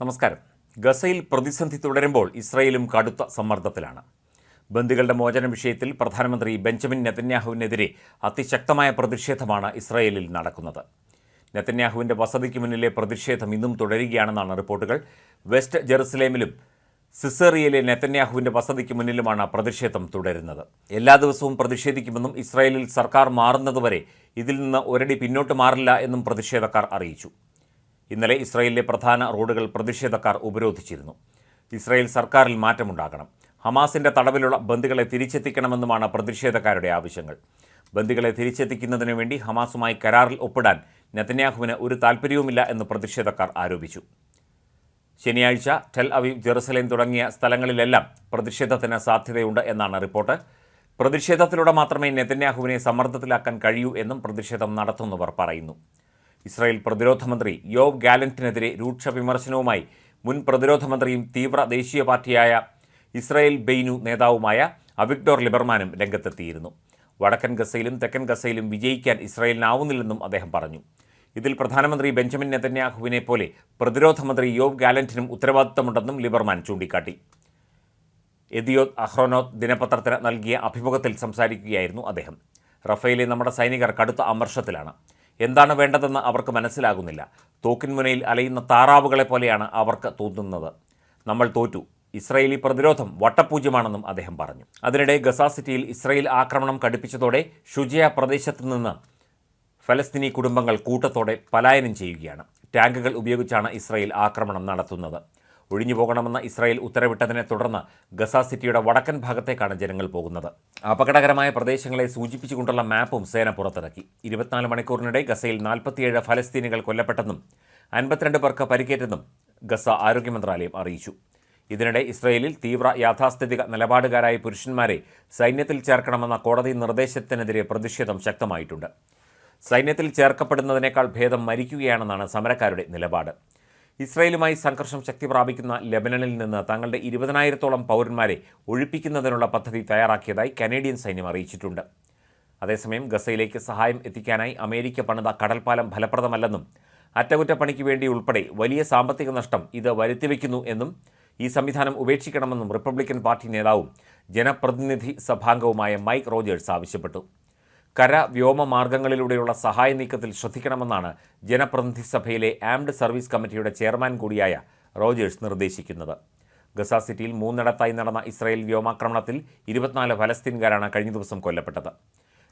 നമസ്കാരം. ഗസയിൽ പ്രതിസന്ധി തുടരുമ്പോൾ ഇസ്രയേലും കടുത്ത സമ്മർദ്ദത്തിലാണ്. ബന്ദികളുടെ മോചന വിഷയത്തിൽ പ്രധാനമന്ത്രി ബെഞ്ചമിൻ നെതന്യാഹുവിനെതിരെ അതിശക്തമായ പ്രതിഷേധമാണ് ഇസ്രയേലിൽ നടക്കുന്നത്. നെതന്യാഹുവിന്റെ വസതിക്ക് മുന്നിലെ പ്രതിഷേധം ഇന്നും തുടരുകയാണെന്നാണ് റിപ്പോർട്ടുകൾ. വെസ്റ്റ് ജെറുസലേമിലും സിസേറിയയിലെ നെതന്യാഹുവിന്റെ വസതിക്ക് മുന്നിലുമാണ് പ്രതിഷേധം തുടരുന്നത്. എല്ലാ ദിവസവും പ്രതിഷേധിക്കുമെന്നും ഇസ്രായേലിൽ സർക്കാർ മാറുന്നതുവരെ ഇതിൽ നിന്ന് ഒരടി പിന്നോട്ട് മാറില്ല എന്നും പ്രതിഷേധക്കാർ അറിയിച്ചു. ഇന്നലെ ഇസ്രായേലിലെ പ്രധാന റോഡുകൾ പ്രതിഷേധക്കാർ ഉപരോധിച്ചിരുന്നു. ഇസ്രായേൽ സർക്കാരിൽ മാറ്റമുണ്ടാകണം. ഹമാസിന്റെ തടവിലുള്ള ബന്ദികളെ തിരിച്ചെത്തിക്കണമെന്നുമാണ് പ്രതിഷേധക്കാരുടെ ആവശ്യങ്ങൾ. ബന്ദികളെ തിരിച്ചെത്തിക്കുന്നതിനു വേണ്ടി ഹമാസുമായി കരാറിൽ ഒപ്പിടാൻ നെതന്യാഹുവിന് ഒരു താൽപ്പര്യവുമില്ല എന്ന് പ്രതിഷേധക്കാർ ആരോപിച്ചു. ശനിയാഴ്ച ടെൽ അവീവ് ജെറുസലേം തുടങ്ങിയ സ്ഥലങ്ങളിലെല്ലാം പ്രതിഷേധത്തിന് സാധ്യതയുണ്ട് എന്നാണ് റിപ്പോർട്ട്. പ്രതിഷേധത്തിലൂടെ മാത്രമേ നെതന്യാഹുവിനെ സമ്മർദ്ദത്തിലാക്കാൻ കഴിയൂ എന്നും പ്രതിഷേധം നടത്തുന്നവർ പറയുന്നു. ഇസ്രായേൽ പ്രതിരോധ മന്ത്രി യോവ് ഗാലന്റിനെതിരെ രൂക്ഷ വിമർശനവുമായി മുൻ പ്രതിരോധ മന്ത്രിയും തീവ്ര ദേശീയ പാർട്ടിയായ ഇസ്രായേൽ ബെയ്നു നേതാവുമായ അവിക്ടോർ ലിബർമാനും രംഗത്തെത്തിയിരുന്നു. വടക്കൻ ഗസയിലും തെക്കൻ ഗസയിലും വിജയിക്കാൻ ഇസ്രായേലിനാവുന്നില്ലെന്നും അദ്ദേഹം പറഞ്ഞു. ഇതിൽ പ്രധാനമന്ത്രി ബെഞ്ചമിൻ നെതന്യാഹുവിനെ പോലെ പ്രതിരോധ മന്ത്രി യോവ് ഗാലന്റിനും ഉത്തരവാദിത്തമുണ്ടെന്നും ലിബർമാൻ ചൂണ്ടിക്കാട്ടി. എദിയോത് അഹ്റോനോത്ത് ദിനപത്രത്തിന് നൽകിയ അഭിമുഖത്തിൽ സംസാരിക്കുകയായിരുന്നു അദ്ദേഹം. റഫേലെ നമ്മുടെ സൈനികർ കടുത്ത അമർഷത്തിലാണ്. എന്താണ് വേണ്ടതെന്ന് അവർക്ക് മനസ്സിലാകുന്നില്ല. തോക്കിൻമുനയിൽ അലയുന്ന താറാവുകളെ പോലെയാണ് അവർക്ക് തോന്നുന്നത്. നമ്മൾ തോറ്റു. ഇസ്രയേലി പ്രതിരോധം വട്ടപൂജ്യമാണെന്നും അദ്ദേഹം പറഞ്ഞു. അതിനിടെ ഗസ സിറ്റിയിൽ ഇസ്രായേൽ ആക്രമണം കടുപ്പിച്ചതോടെ ഷുജിയ പ്രദേശത്ത് നിന്ന് ഫലസ്തീനി കുടുംബങ്ങൾ കൂട്ടത്തോടെ പലായനം ചെയ്യുകയാണ്. ടാങ്കുകൾ ഉപയോഗിച്ചാണ് ഇസ്രയേൽ ആക്രമണം നടത്തുന്നത്. ഒഴിഞ്ഞു പോകണമെന്ന ഇസ്രായേൽ ഉത്തരവിട്ടതിനെ തുടർന്ന് ഗസ സിറ്റിയുടെ വടക്കൻ ഭാഗത്തേക്കാണ് ജനങ്ങൾ പോകുന്നത്. അപകടകരമായ പ്രദേശങ്ങളെ സൂചിപ്പിച്ചുകൊണ്ടുള്ള മാപ്പും സേന പുറത്തിറക്കി. ഇരുപത്തിനാല് മണിക്കൂറിനിടെ ഗസയിൽ നാൽപ്പത്തിയേഴ് ഫലസ്തീനികൾ കൊല്ലപ്പെട്ടെന്നും അൻപത്തിരണ്ട് പേർക്ക് പരിക്കേറ്റെന്നും ഗസ ആരോഗ്യ മന്ത്രാലയം അറിയിച്ചു. ഇതിനിടെ ഇസ്രയേലിൽ തീവ്ര യാഥാസ്ഥിതിക നിലപാടുകാരായ പുരുഷന്മാരെ സൈന്യത്തിൽ ചേർക്കണമെന്ന കോടതി നിർദ്ദേശത്തിനെതിരെ പ്രതിഷേധം ശക്തമായിട്ടുണ്ട്. സൈന്യത്തിൽ ചേർക്കപ്പെടുന്നതിനേക്കാൾ ഭേദം മരിക്കുകയാണെന്നാണ് സമരക്കാരുടെ നിലപാട്. ഇസ്രയേലുമായി സംഘർഷം ശക്തി പ്രാപിക്കുന്ന ലെബനനിൽ നിന്ന് തങ്ങളുടെ ഇരുപതിനായിരത്തോളം പൗരന്മാരെ ഒഴിപ്പിക്കുന്നതിനുള്ള പദ്ധതി തയ്യാറാക്കിയതായി കനേഡിയൻ സൈന്യം അറിയിച്ചിട്ടുണ്ട്. അതേസമയം ഗസയിലേക്ക് സഹായം എത്തിക്കാനായി അമേരിക്ക പണിത കടൽപ്പാലം ഫലപ്രദമല്ലെന്നും അറ്റകുറ്റപ്പണിക്ക് വേണ്ടി ഉൾപ്പെടെ വലിയ സാമ്പത്തിക നഷ്ടം ഇത് വരുത്തിവെക്കുന്നു എന്നും ഈ സംവിധാനം ഉപേക്ഷിക്കണമെന്നും റിപ്പബ്ലിക്കൻ പാർട്ടി നേതാവും ജനപ്രതിനിധി സഭാംഗവുമായ മൈക്ക് റോജേഴ്സ് ആവശ്യപ്പെട്ടു. കര വ്യോമ മാർഗങ്ങളിലൂടെയുള്ള സഹായ നീക്കത്തിൽ ശ്രദ്ധിക്കണമെന്നാണ് ജനപ്രതിനിധി സഭയിലെ ആംഡ് സർവീസ് കമ്മിറ്റിയുടെ ചെയർമാൻ കൂടിയായ റോജേഴ്സ് നിർദ്ദേശിക്കുന്നത്. ഗസ സിറ്റിയിൽ മൂന്നിടത്തായി നടന്ന ഇസ്രായേൽ വ്യോമാക്രമണത്തിൽ ഇരുപത്തിനാല് ഫലസ്തീൻകാരാണ് കഴിഞ്ഞ ദിവസം കൊല്ലപ്പെട്ടത്.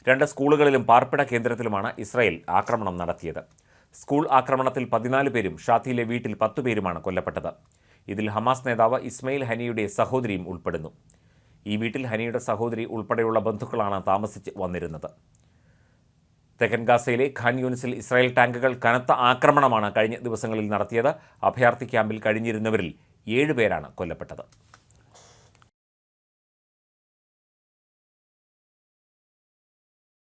രണ്ട് സ്കൂളുകളിലും പാർപ്പിട കേന്ദ്രത്തിലുമാണ് ഇസ്രായേൽ ആക്രമണം നടത്തിയത്. സ്കൂൾ ആക്രമണത്തിൽ പതിനാല് പേരും ഷാത്തിയിലെ വീട്ടിൽ പത്തു പേരുമാണ് കൊല്ലപ്പെട്ടത്. ഇതിൽ ഹമാസ് നേതാവ് ഇസ്മയിൽ ഹനിയുടെ സഹോദരിയും ഉൾപ്പെടുന്നു. ഈ വീട്ടിൽ ഹനിയുടെ സഹോദരി ഉൾപ്പെടെയുള്ള ബന്ധുക്കളാണ് താമസിച്ച് വന്നിരുന്നത്. തെക്കൻ ഗാസയിലെ ഖാൻ യൂണിസിൽ ഇസ്രായേൽ ടാങ്കുകൾ കനത്ത ആക്രമണമാണ് കഴിഞ്ഞ ദിവസങ്ങളിൽ നടത്തിയത്. അഭയാർത്ഥി ക്യാമ്പിൽ കഴിഞ്ഞിരുന്നവരിൽ ഏഴുപേരാണ് കൊല്ലപ്പെട്ടത്.